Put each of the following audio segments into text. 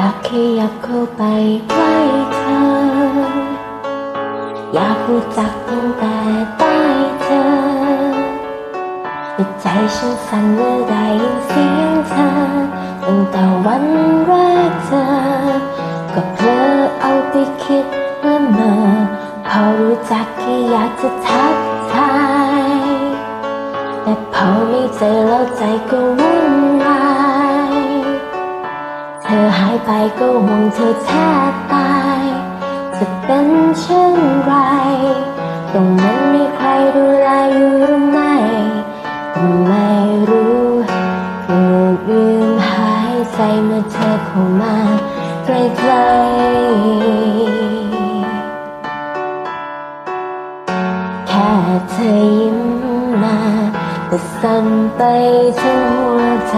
อยากขยับเข้าไปใกล้เธอ อยากรู้จักตั้งแต่ใต้เธอแต่ใจฉันสั่นเมื่อได้ยินเสียงเธอ ตั้งแต่วันแรกเจอก็เพลอเอาไปคิดละเมอพอรู้จักแค่อยากจะทักทาย แต่พอไม่เจอแล้วใจก็วุ่นวาย เธอหายไปก็ห่วงเธอแทบตาย จะเป็นเช่นไร ตรงนั้นมีใครดูแลอยู่หรือไม่ก็ไม่รู้เกือบลืมหายใจเมื่อเธอเข้ามาใกล้ๆแค่เธอยิ้มมาก็สั่นไปทั้งหัวใจ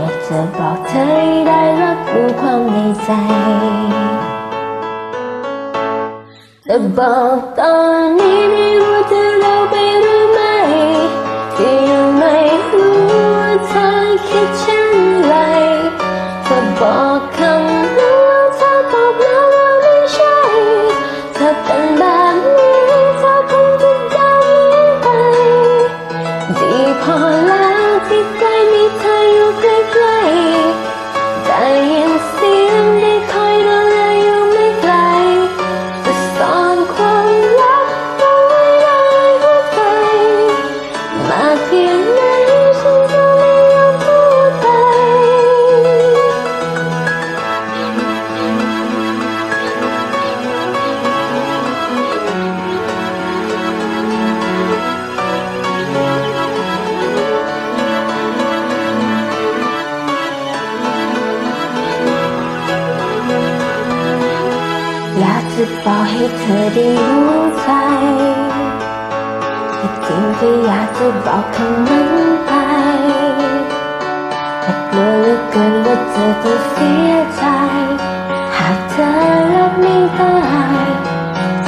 อยากจะบอกเธอให้ได้รับรู้ความในใจแต่บอกตอนนี้ไม่รู้เธอเราไปหรือไม่ที่ยังไม่รู้ว่าเธอคิดเช่นไรจะบอก อยากจะบอกให้เธอได้รู้ใจที่จริงก็อยากจะบอกคำนั้นไปแต่กลัวเหลือเกินว่าเธอจะเสียใจ หากเธอรับไม่ได้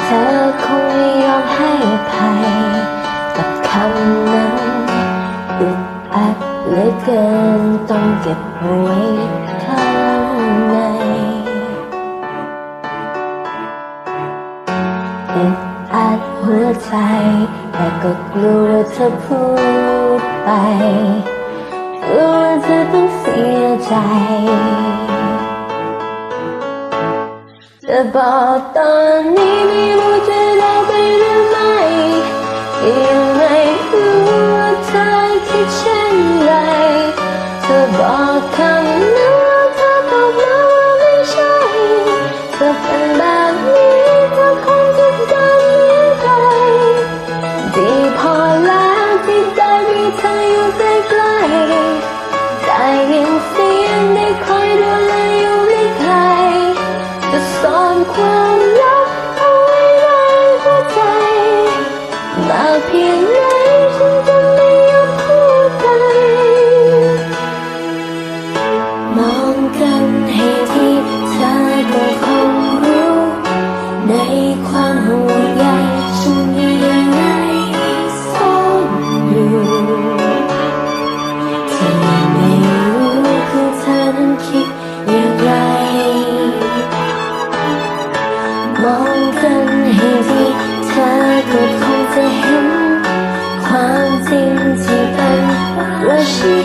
เธอคงไม่ยอมให้อภัยกับคำนั้นอึดอัดเหลือเกินต้องเก็บเอาไว้ ใจแต่ก็กลัวเธอพูดไปกลัวเธอต้องเสียใจจะบอกตอนนี้ไม่รู้จะ ได้ยินเสียงได้คอยดูแลอยู่ไม่ไกลจะซ่อนความลับเอาไว้ในหัวใจมากเพียงไหนฉันจะไม่ยอมพูดไปมองกันให้ดีเธอก็คงรู้ในความห่วง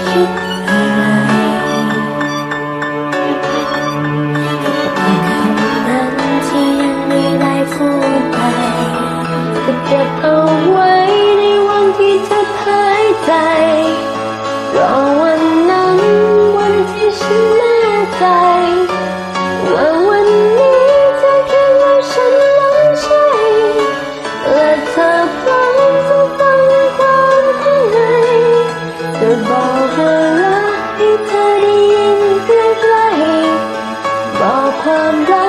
คิดอะไรคำนั้นที่ยังไม่ได้พูดไปก็เก็บเอาไว้ในวันที่เธอหายใจรอวันนั้นวันที่ฉันแน่ใจ home.